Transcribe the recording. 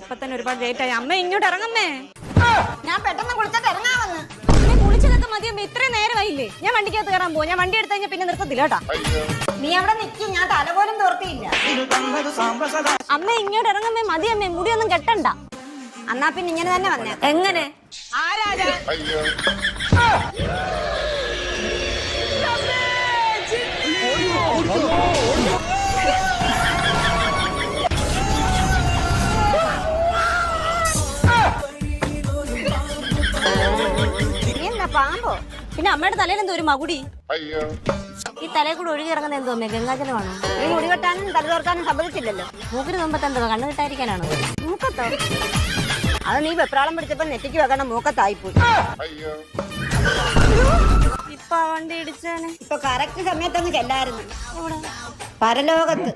ഇപ്പൊ തന്നെ ഒരുപാട് ലേറ്റ് ആയി. അമ്മ ഇങ്ങോട്ട് ഇറങ്ങമ്മേ. ഞാൻ പെട്ടെന്ന് കുളിച്ചിട്ട് ഇറങ്ങാമെന്ന്. കുളിച്ചതൊക്കെ മതി അമ്മ ഇത്രയും നേരമായില്ലേ? ഞാൻ വണ്ടിക്കകത്ത് കയറാൻ പോകും ഞാൻ വണ്ടി എടുത്തു കഴിഞ്ഞാൽ പിന്നെ നിർത്തത്തില്ല കേട്ടാ. നീ അവിടെ നിൽക്കും ഞാൻ തല പോലും തോർത്തിയില്ല. അമ്മ ഇങ്ങോട്ട് ഇറങ്ങമ്മേ മതി അമ്മ മുടിയൊന്നും കെട്ടണ്ട. എന്നാ പിന്നെ ഇങ്ങനെ തന്നെ വന്നേ എങ്ങനെ? നീ പാമ്പോ? പിന്നെ അമ്മയുടെ തലയിൽ എന്തോ ഒരു മകുടി? ഈ തലയിൽ കൂടെ ഒഴുകി ഇറങ്ങുന്ന എന്തോ അമ്മേ ഗംഗാജലമാണോ? നീ മുടി കെട്ടാനും തല തോർക്കാനും സമ്മതിച്ചില്ലല്ലോ മൂക്കിന് മുമ്പത്തെ എന്തോ കണ്ണു കിട്ടായിരിക്കാനാണോ മൂക്കത്തോ? അത് നീ വെപ്രാളം പിടിച്ചപ്പോ നെറ്റിക്ക് വെക്കണം മൂക്കത്തായിപ്പോയി. ഇപ്പൊ വണ്ടി ഇടിച്ചാണ് ഇപ്പൊ കറക്റ്റ് സമയത്തൊന്ന് ചെല്ലായിരുന്നു. പരലോകത്ത്.